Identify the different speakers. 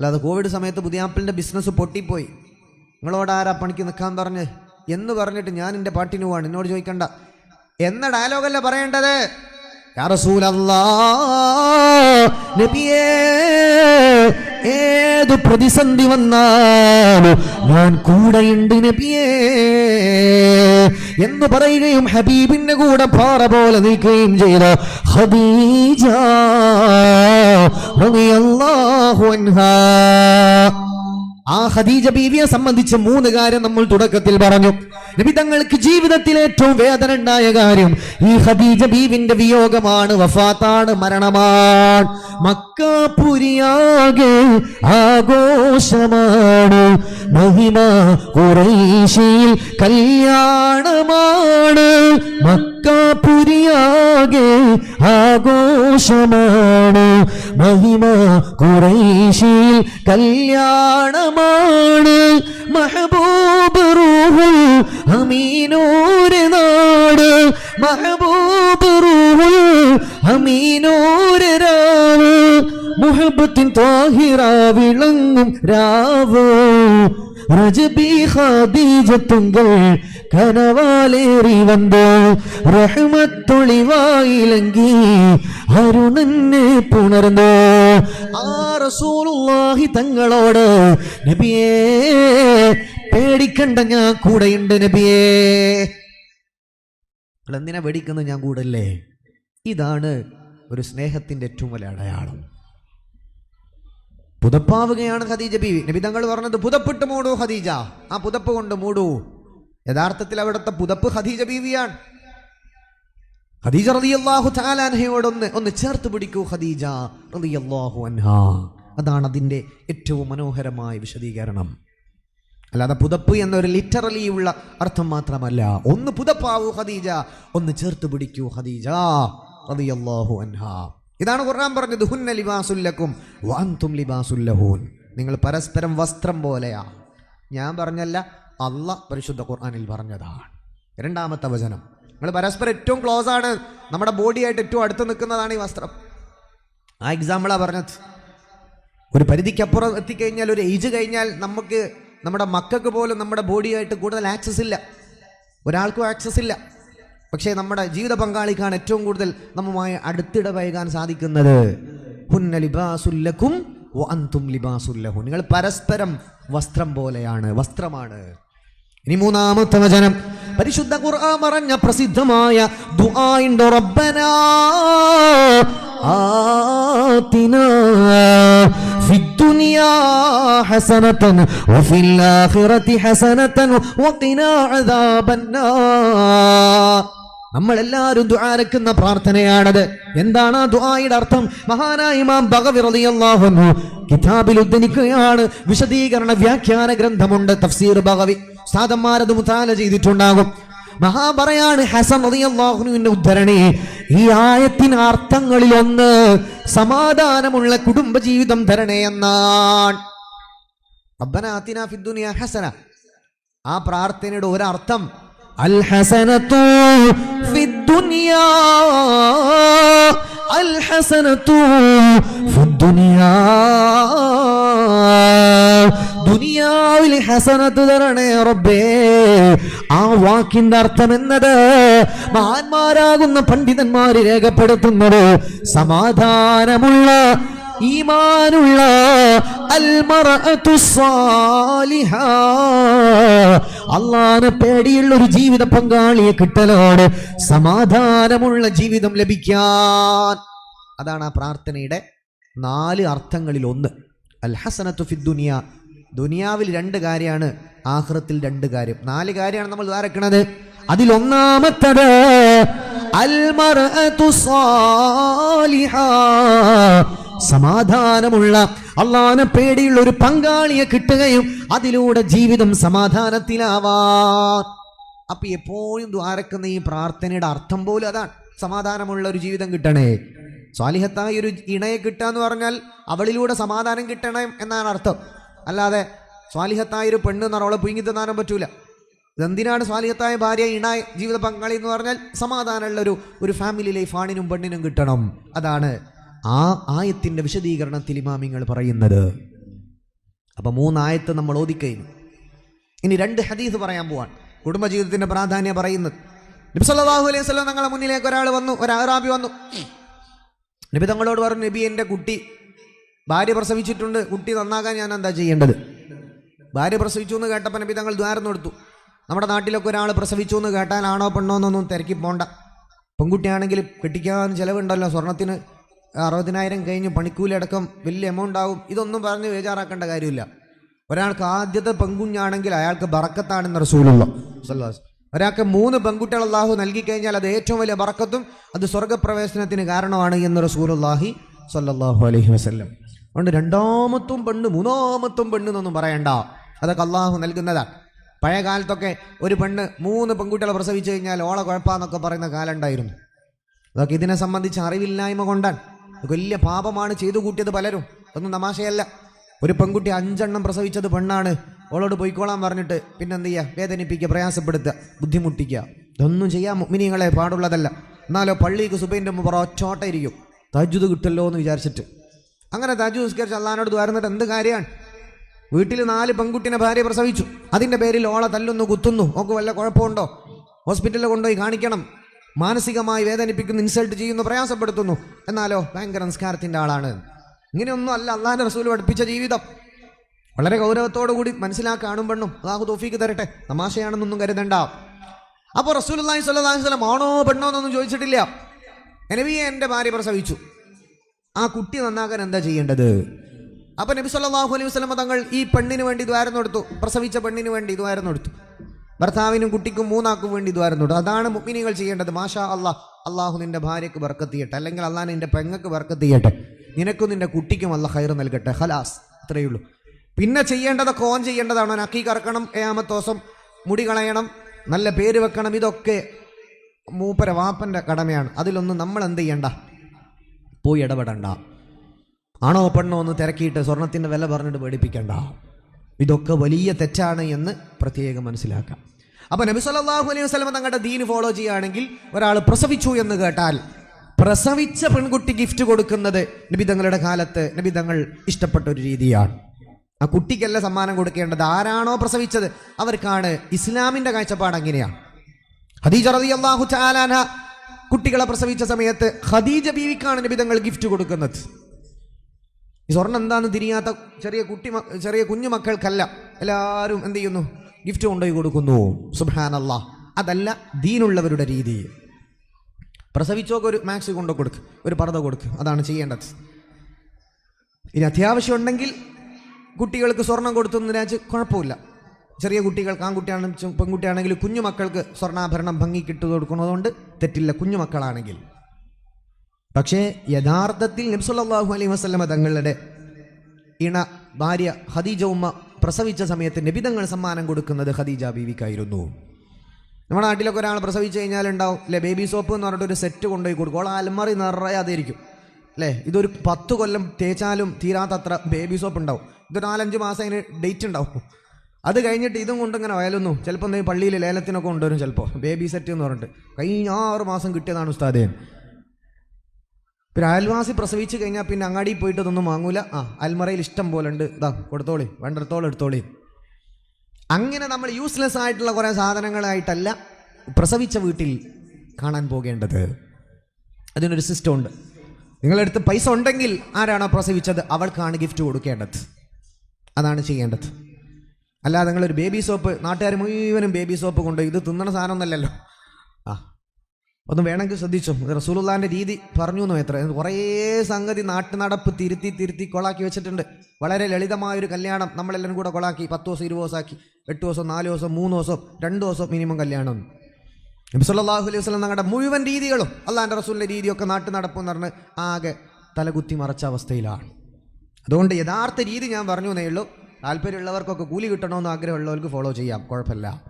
Speaker 1: അല്ലാതെ കോവിഡ് സമയത്ത് പുതിയാപ്പിളിന്റെ ബിസിനസ് പൊട്ടിപ്പോയി. നിങ്ങളോട് ആരാ പണിക്ക് നിൽക്കാൻ പറഞ്ഞ്? എന്ന് പറഞ്ഞിട്ട് ഞാൻ എന്റെ പാട്ടിന് പോവാണ്. എന്നോട് ചോദിക്കണ്ട. എന്ന ഡയലോഗല്ല പറയേണ്ടത്. ഏത് പ്രതിസന്ധി വന്നാലും ഞാൻ കൂടെയുണ്ട് നബിയേ. എന്ന് പറയുകയും ഹബീബിന്റെ കൂടെ പാറ പോലെ നിൽക്കുകയും ചെയ്ത അൻഹാ ആ ഖദീജ ബീവിയെ സംബന്ധിച്ച് മൂന്ന് കാര്യം നമ്മൾ തുടക്കത്തിൽ പറഞ്ഞു. നബി തങ്ങൾക്ക് ജീവിതത്തിൽ ഏറ്റവും വേദന ഉണ്ടായ കാര്യം ഈ ഖദീജ ബീവിന്റെ വിയോഗമാണ് വഫാത്താണ് മരണമാണ്. മക്കാപുരിയാകെ ആഘോഷമാണ്. മഹിമ കുറേശിയിൽ കല്യാണമാണ്. മക്കാപുരിയാകെ ആഘോഷമാണ്. മഹിമ കുറേശിയിൽ കല്യാണമാണ്. മഹബൂബ് റൂഹുൽ അമീനൂര് നാട്. മഹബൂബ് റൂഹുൽ അമീനൂര് രാവ്. മുഹബത്തിൻ താഹിറ വിളങ്ങും രാവ്. റജബി കനവാലേറി വന്നു. റഹ്മത്തൊളിവായിലെങ്കി അരുണനെ പുണർന്നു. ആ റസൂലുള്ളാഹി തങ്ങളോട് നബിയേ പേടിക്കണ്ട ഞാൻ കൂടെയുണ്ട് നബിയേ. എന്തിനാ പേടിക്കുന്നത്? ഞാൻ കൂടല്ലേ? ഇതാണ് ഒരു സ്നേഹത്തിന്റെ ഏറ്റവും വലിയ അടയാളം. പുതപ്പാവുകയാണ് ഖദീജ ബീവി. നബി തങ്ങൾ പറഞ്ഞത് പുതപ്പിട്ട് മൂടൂ ഖദീജ. ആ പുതപ്പ് കൊണ്ട് മൂടൂ. യഥാർത്ഥത്തിൽ അവിടുത്തെ പുതപ്പ് ഖദീജ ബീവിയാണ്. ഖദീജ അൻഹയോടൊന്ന് ഒന്ന് ചേർത്ത് പിടിക്കൂ ഖദീജ റളിയല്ലാഹു അൻഹ. അതാണ് അതിന്റെ ഏറ്റവും മനോഹരമായ വിശദീകരണം. അല്ലാതെ പുതപ്പ് എന്നൊരു ലിറ്ററലി ഉള്ള അർത്ഥം മാത്രമല്ല. ഒന്ന് പുതപ്പാവൂ ഖദീജ ഒന്ന് ചേർത്ത് പിടിക്കൂ ഖദീജ റളിയല്ലാഹു അൻഹ. ഇതാണ് ഖുർആൻ പറഞ്ഞത് ഹുന്ന ലിബാസുല്ലക്കും വാന്തും ലിബാസുല്ലഹൂൻ നിങ്ങൾ പരസ്പരം വസ്ത്രം പോലെയാ. ഞാൻ പറഞ്ഞല്ല അല്ല പരിശുദ്ധ ഖുർആാനിൽ പറഞ്ഞതാണ്. രണ്ടാമത്തെ വചനം. നിങ്ങൾ പരസ്പരം ഏറ്റവും ക്ലോസ് ആണ്. നമ്മുടെ ബോഡിയായിട്ട് ഏറ്റവും അടുത്ത് നിൽക്കുന്നതാണ് ഈ വസ്ത്രം. ആ എക്സാമ്പിളാണ് പറഞ്ഞത്. ഒരു പരിധിക്കപ്പുറം എത്തിക്കഴിഞ്ഞാൽ ഒരു ഏജ് കഴിഞ്ഞാൽ നമുക്ക് നമ്മുടെ മക്കൾക്ക് പോലും നമ്മുടെ ബോഡിയായിട്ട് കൂടുതൽ ആക്സസ് ഇല്ല. ഒരാൾക്കും ആക്സസ് ഇല്ല. പക്ഷേ നമ്മുടെ ജീവിത പങ്കാളിക്കാണ് ഏറ്റവും കൂടുതൽ നമ്മുമായി അടുത്തിടപഴകാൻ സാധിക്കുന്നത്. ഹുന്ന ലിബാസുല്ലക്കും വ അൻതും ലിബാസുല്ലഹു നിങ്ങൾ പരസ്പരം വസ്ത്രം പോലെയാണ് വസ്ത്രമാണ്. ഇനി മൂന്നാമത്തെ വചനം. പരിശുദ്ധ ഖുർആൻ പറഞ്ഞ പ്രസിദ്ധമായ ദുആഇണ്ട് റബ്ബനാ ആതിനാ ഫിദ്ദുനിയാ ഹസനതൻ വഫിൽ ആഖിറതി ഹസനതൻ വഖിനാ ദുആരക്കുന്ന പ്രാർത്ഥനയാണത്. എന്താണ് ആ ദുആയുടെ അർത്ഥം? മഹാനായ ഇമാം ബഗവി റളിയല്ലാഹു അൻഹു കിതാബിൽ ഉദ്ധരിക്കുകയാണ്. വിശദീകരണ വ്യാഖ്യാന ഗ്രന്ഥമുണ്ട് തഫ്സീർ ബഗവി. സാദന്മാരത് മുതാല ചെയ്തിട്ടുണ്ടാകും. മഹാ പറയാണ് ഹസൻ റളിയല്ലാഹുവിന്റെ ഉദ്ധരണി ഈ ആയത്തിന് അർത്ഥങ്ങളിൽ ഒന്ന് സമാധാനമുള്ള കുടുംബജീവിതം തരണേ എന്നാണ്. റബ്ബന ആതിനാ ഫിദ്ദുനിയ ഹസന. ആ പ്രാർത്ഥനയുടെ ഒരർത്ഥം അൽ ഹസനത്തു ഫിദ്ദുനിയ അൽ ഹസനത്തു ഫിദ്ദുനിയാ ദുനിയാവിൽ ഹസനത്ത് തരണേ റബ്ബേ. ആ വാക്കിന്റെ അർത്ഥം എന്നത് മഹാന്മാരാകുന്ന പണ്ഡിതന്മാര് രേഖപ്പെടുത്തുന്നത് സമാധാനമുള്ള ഈമാനുള്ള അള്ളാനെ പേടിയുള്ള ഒരു ജീവിത പങ്കാളിയെ കിട്ടലാണ് സമാധാനമുള്ള ജീവിതം ലഭിക്കാൻ. അതാണ് ആ പ്രാർത്ഥനയുടെ നാല് അർത്ഥങ്ങളിൽ ഒന്ന്. അൽ ഹസനത്തു ഫിദ്ദുനിയ ദുനിയ ദുനിയാവിൽ രണ്ട് കാര്യമാണ് ആഹ്റത്തിൽ രണ്ട് കാര്യം. നാല് കാര്യമാണ് നമ്മൾ ധാരക്കണത്. അതിലൊന്നാമത്തത് സമാധാനമുള്ള അള്ളാനെ പേടിയുള്ള ഒരു പങ്കാളിയെ കിട്ടുകയും അതിലൂടെ ജീവിതം സമാധാനത്തിലാവാ. അപ്പൊ എപ്പോഴും ദ്വാരക്കുന്ന ഈ പ്രാർത്ഥനയുടെ അർത്ഥം പോലും അതാണ്. സമാധാനമുള്ള ഒരു ജീവിതം കിട്ടണേ. സ്വാലിഹത്തായ ഒരു ഇണയെ കിട്ടുക എന്ന് പറഞ്ഞാൽ അവളിലൂടെ സമാധാനം കിട്ടണം എന്നാണ് അർത്ഥം. അല്ലാതെ സ്വാലിഹത്തായ ഒരു പെണ്ണ് എന്ന് പറഞ്ഞാൽ അവളെ പുയിങ്ങി തന്നാനും പറ്റൂല. ഇതെന്തിനാണ് സ്വാലിഹത്തായ ഭാര്യ ഇണായ ജീവിത പങ്കാളി എന്ന് പറഞ്ഞാൽ സമാധാനമുള്ള ഒരു ഒരു ഫാമിലി ലൈഫ് ആണിനും പെണ്ണിനും കിട്ടണം. അതാണ് ആ ആയത്തിന്റെ വിശദീകരണത്തിൽ ഇമാമിങ്ങൾ പറയുന്നത്. അപ്പം മൂന്നായത്ത് നമ്മൾ ഓതിക്കഴിഞ്ഞു. ഇനി രണ്ട് ഹദീസ് പറയാൻ പോവാൻ കുടുംബജീവിതത്തിന്റെ പ്രാധാന്യം പറയുന്നത്. നബി സല്ലല്ലാഹു അലൈഹി വസല്ലം തങ്ങളെ മുന്നിലേക്ക് ഒരാൾ വന്നു ഒരു അഹ്റാബി വന്നു. നബി തങ്ങളോട് പറഞ്ഞു നബി എന്റെ കുട്ടി ഭാര്യ പ്രസവിച്ചിട്ടുണ്ട് കുട്ടി നന്നാകാൻ ഞാൻ എന്താ ചെയ്യേണ്ടത്? ഭാര്യ പ്രസവിച്ചു എന്ന് കേട്ടപ്പോൾ നബി തങ്ങൾ ദ്വാരം കൊടുത്തു നമ്മുടെ നാട്ടിലൊക്കെ ഒരാൾ പ്രസവിച്ചു എന്ന് കേട്ടാൽ ആണോ പെണ്ണോ എന്നൊന്നും തിരക്കി പോണ്ട. പെൺകുട്ടിയാണെങ്കിൽ കെട്ടിക്കാൻ ചിലവുണ്ടല്ലോ സ്വർണത്തിന് അറുപതിനായിരം കഴിഞ്ഞ് പണിക്കൂലടക്കം വലിയ എമൗണ്ട് ആവും. ഇതൊന്നും പറഞ്ഞ് ബേജാറാക്കേണ്ട കാര്യമില്ല. ഒരാൾക്ക് ആദ്യത്തെ പെൺകുഞ്ഞാണെങ്കിൽ അയാൾക്ക് ബറക്കത്താണെന്ന് റസൂലുള്ള ഒരാൾക്ക് മൂന്ന് പെൺകുട്ടികൾ അള്ളാഹു കഴിഞ്ഞാൽ അത് ഏറ്റവും വലിയ ബറക്കത്തും അത് സ്വർഗപ്രവേശനത്തിന് കാരണമാണ് എന്ന് റസൂലുള്ളാഹി സല്ലാഹു അലഹി വസല്ലം. അതുകൊണ്ട് രണ്ടാമത്തും പെണ്ണ് മൂന്നാമത്തും പെണ്ണ് എന്നൊന്നും പറയണ്ട. അതൊക്കെ അള്ളാഹു നൽകുന്നതാണ്. പഴയ കാലത്തൊക്കെ ഒരു പെണ്ണ് മൂന്ന് പെൺകുട്ടികളെ പ്രസവിച്ചു കഴിഞ്ഞാൽ ഓളെ കുഴപ്പമെന്നൊക്കെ പറയുന്ന കാലം ഉണ്ടായിരുന്നു. അതൊക്കെ ഇതിനെ സംബന്ധിച്ച് അറിവില്ലായ്മ കൊണ്ടാണ്. വലിയ പാപമാണ് ചെയ്തു കൂട്ടിയത് പലരും. ഒന്നും തമാശയല്ല. ഒരു പെൺകുട്ടി അഞ്ചെണ്ണം പ്രസവിച്ചത് പെണ്ണാണ്. ഓളോട് പൊയ്ക്കോളാൻ പറഞ്ഞിട്ട് പിന്നെ എന്ത് ചെയ്യുക വേദനിപ്പിക്കുക പ്രയാസപ്പെടുത്തുക ബുദ്ധിമുട്ടിക്കുക. ഇതൊന്നും ചെയ്യാൻ മുഗ്മിനികളെ പാടുള്ളതല്ല. എന്നാലോ പള്ളിക്ക് സുബൈന്റെ മുമ്പ് ഒറ്റോട്ട ഇരിക്കും. തജ്ജുത് കിട്ടല്ലോ എന്ന് വിചാരിച്ചിട്ട്. അങ്ങനെ താജു നിസ്കരിച്ച് അള്ളഹാനോട് ദ്വാരുന്നിട്ട് എന്ത് കാര്യമാണ് വീട്ടിൽ നാല് പെൺകുട്ടിനെ ഭാര്യ പ്രസവിച്ചു. അതിന്റെ പേരിൽ ഓളെ തല്ലുന്നു കുത്തുന്നു. ഓക്ക് വല്ല കുഴപ്പമുണ്ടോ? ഹോസ്പിറ്റലിൽ കൊണ്ടുപോയി കാണിക്കണം. മാനസികമായി വേദനിപ്പിക്കുന്നു ഇൻസൾട്ട് ചെയ്യുന്നു പ്രയാസപ്പെടുത്തുന്നു. എന്നാലോ ഭയങ്കര നിസ്കാരത്തിന്റെ ആളാണ്. ഇങ്ങനെയൊന്നും അല്ല അള്ളാഹിന്റെ റസൂൽ പഠിപ്പിച്ച ജീവിതം. വളരെ ഗൗരവത്തോടു കൂടി മനസ്സിലാക്കാണും പെണ്ണും. അള്ളാഹു തോഫീക്ക് തരട്ടെ. തമാശയാണെന്നൊന്നും കരുതണ്ട. അപ്പോൾ റസൂൽ അള്ളാഹി സ്വല്ലാ സ്വലം ആണോ പെണ്ണോ എന്നൊന്നും ചോദിച്ചിട്ടില്ല. എനിവിയെ എന്റെ ഭാര്യ പ്രസവിച്ചു. ആ കുട്ടി നന്നാകാൻ എന്താ ചെയ്യേണ്ടത്? അപ്പൊ നബി സല്ലാഹു അലൈഹി വസ്ലമ തങ്ങൾ ഈ പെണ്ണിന് വേണ്ടി ദ്വാരം കൊടുത്തു. പ്രസവിച്ച പെണ്ണിന് വേണ്ടി ദ്വാരം കൊടുത്തു. ഭർത്താവിനും കുട്ടിക്കും മൂന്നാക്കും വേണ്ടി ദ്വാരം കൊടുത്തു. അതാണ് മുഗ്മിനികൾ ചെയ്യേണ്ടത്. മാഷാ അള്ളാഹ് അള്ളാഹു നിന്റെ ഭാര്യക്ക് വർക്കത്തിയട്ടെ അല്ലെങ്കിൽ അള്ളാഹ് നിന്റെ പെങ്ങക്ക് വർക്കത്തിയട്ടെ നിനക്കും നിന്റെ കുട്ടിക്കും അല്ല ഹൈർ നൽകട്ടെ. ഹലാസ് അത്രയേ ഉള്ളൂ. പിന്നെ ചെയ്യേണ്ടതൊക്കെ ഓൻ ചെയ്യേണ്ടതാണ്. നക്കി കറക്കണം ഏമത്തോസം മുടി കളയണം നല്ല പേര് വെക്കണം. ഇതൊക്കെ മൂപ്പര വാപ്പന്റെ കടമയാണ്. അതിലൊന്നും നമ്മൾ എന്ത് ചെയ്യണ്ട? പോയി ഇടപെടണ്ട. ആണോ പെണ്ണോ ഒന്ന് തിരക്കിയിട്ട് സ്വർണത്തിന്റെ വില പറഞ്ഞിട്ട് പേടിപ്പിക്കണ്ട. ഇതൊക്കെ വലിയ തെറ്റാണ് എന്ന് പ്രത്യേകം മനസ്സിലാക്കാം. അപ്പൊ നബി സല്ലല്ലാഹു അലൈഹി വസ്ലമ തങ്ങളുടെ ദീന് ഫോളോ ചെയ്യുകയാണെങ്കിൽ ഒരാൾ പ്രസവിച്ചു എന്ന് കേട്ടാൽ പ്രസവിച്ച പെൺകുട്ടി ഗിഫ്റ്റ് കൊടുക്കുന്നത് നബി തങ്ങളുടെ കാലത്ത് നബി തങ്ങൾ ഇഷ്ടപ്പെട്ട ഒരു രീതിയാണ്. ആ കുട്ടിക്കല്ല സമ്മാനം കൊടുക്കേണ്ടത്? ആരാണോ പ്രസവിച്ചത്? അവർക്കാണ് ഇസ്ലാമിന്റെ കാഴ്ചപ്പാട് അങ്ങനെയാണ്. ഖദീജ അള്ളാഹു തആലാന കുട്ടികളെ പ്രസവിച്ച സമയത്ത് ഖദീജ ബീവിക്കാണ് നിബിതങ്ങൾ ഗിഫ്റ്റ് കൊടുക്കുന്നത്. ഈ സ്വർണം എന്താന്ന് തിരിയാത്ത ചെറിയ കുട്ടി ചെറിയ കുഞ്ഞു മക്കൾക്കല്ല. എല്ലാവരും എന്ത് ചെയ്യുന്നു? ഗിഫ്റ്റ് കൊണ്ടുപോയി കൊടുക്കുന്നു. സുബ്ഹാനല്ലാ അതല്ല ദീനുള്ളവരുടെ രീതി. പ്രസവിച്ചോക്ക് ഒരു മാക്സ് കൊണ്ടു കൊടുക്ക് ഒരു പർദ്ദ കൊടുക്ക്. അതാണ് ചെയ്യേണ്ടത്. ഇനി അത്യാവശ്യം ഉണ്ടെങ്കിൽ കുട്ടികൾക്ക് സ്വർണം കൊടുത്തുന്നതിനാച്ച് കുഴപ്പമില്ല. ചെറിയ കുട്ടികൾക്ക് ആൺകുട്ടിയാണെങ്കിലും പെൺകുട്ടിയാണെങ്കിൽ കുഞ്ഞുമക്കൾക്ക് സ്വർണാഭരണം ഭംഗിക്ക് ഇട്ട് കൊടുക്കുന്നതുകൊണ്ട് തെറ്റില്ല കുഞ്ഞുമക്കളാണെങ്കിൽ പക്ഷേ യഥാർത്ഥത്തിൽ നബ്സുല്ലാഹു അലൈഹി വസ്ലമ തങ്ങളുടെ ഇണ ഭാര്യ ഹദീജ ഉമ്മ പ്രസവിച്ച സമയത്ത് നബിതങ്ങൾ സമ്മാനം കൊടുക്കുന്നത് ഖദീജ ബീവിക്കായിരുന്നു. നമ്മുടെ നാട്ടിലൊക്കെ ഒരാൾ പ്രസവിച്ചു കഴിഞ്ഞാൽ ഉണ്ടാവും അല്ലെ ബേബി സോപ്പ് എന്ന് പറഞ്ഞിട്ട് ഒരു സെറ്റ് കൊണ്ടുപോയി കൊടുക്കും. ഓൾ അലമാറി നിറയെ അതായിരിക്കും അല്ലേ ഇതൊരു പത്ത് കൊല്ലം തേച്ചാലും തീരാത്തത്ര ബേബി സോപ്പ് ഉണ്ടാവും. ഇതൊരു നാലഞ്ച് മാസം അതിന് ഡേറ്റ് ഉണ്ടാവും. അത് കഴിഞ്ഞിട്ട് ഇതും കൊണ്ട് ഇങ്ങനെ വയലുന്നു. ചിലപ്പോൾ എന്തെങ്കിലും പള്ളിയിൽ ലേലത്തിനൊക്കെ കൊണ്ടുവരും ചിലപ്പോൾ ബേബി സെറ്റ് എന്ന് പറഞ്ഞിട്ട്. കഴിഞ്ഞ ആറ് മാസം കിട്ടിയതാണ് ഉസ്താദേ. പിന്നെ അയൽവാസി പ്രസവിച്ച് കഴിഞ്ഞാൽ പിന്നെ അങ്ങാടി പോയിട്ട് ഇതൊന്നും വാങ്ങൂല. ആ അൽമറയിൽ ഇഷ്ടം പോലെ ഉണ്ട്. ഇതാ കൊടുത്തോളി. വേണ്ടിടത്തോളം എടുത്തോളി. അങ്ങനെ നമ്മൾ യൂസ്ലെസ് ആയിട്ടുള്ള കുറേ സാധനങ്ങളായിട്ടല്ല പ്രസവിച്ച വീട്ടിൽ കാണാൻ പോകേണ്ടത്. അതിനൊരു സിസ്റ്റം ഉണ്ട്. നിങ്ങളെടുത്ത് പൈസ ഉണ്ടെങ്കിൽ ആരാണോ പ്രസവിച്ചത്? അവൾക്കാണ് ഗിഫ്റ്റ് കൊടുക്കേണ്ടത്. അതാണ് ചെയ്യേണ്ടത്. അല്ലാതെ നിങ്ങളൊരു ബേബി സോപ്പ് നാട്ടുകാർ മുഴുവനും ബേബി സോപ്പ് കൊണ്ട് ഇത് തിന്നണ സാധനമൊന്നല്ലല്ലോ ആ. ഒന്ന് വേണമെങ്കിൽ ശ്രദ്ധിച്ചു. റസൂലുള്ളാന്റെ രീതി പറഞ്ഞു എന്നോ എത്ര കുറേ സംഗതി നാട്ടു നടപ്പ് തിരുത്തി തിരുത്തി കൊളാക്കി വെച്ചിട്ടുണ്ട്. വളരെ ലളിതമായൊരു കല്യാണം നമ്മളെല്ലാം കൂടെ കൊളാക്കി. പത്ത് ദിവസം ഇരുപത് ദിവസമാക്കി എട്ട് ദിവസം നാല് ദിവസം മൂന്ന് ദിവസം രണ്ട് ദിവസം മിനിമം കല്യാണം. നബി സല്ലല്ലാഹു അലൈഹി വസല്ലം തങ്ങളുടെ മുഴുവൻ രീതികളും അള്ളാഹിന്റെ റസൂലിന്റെ രീതിയൊക്കെ നാട്ടു നടപ്പ് എന്ന് പറഞ്ഞ് ആകെ തലകുത്തി മറച്ച അവസ്ഥയിലാണ്. അതുകൊണ്ട് യഥാർത്ഥ രീതി ഞാൻ പറഞ്ഞു എന്നേ ഉള്ളൂ. താല്പര്യമുള്ളവർക്കൊക്കെ കൂലി കിട്ടണമെന്ന് ആഗ്രഹമുള്ളവർക്ക് ഫോളോ ചെയ്യാം. കുഴപ്പമില്ല.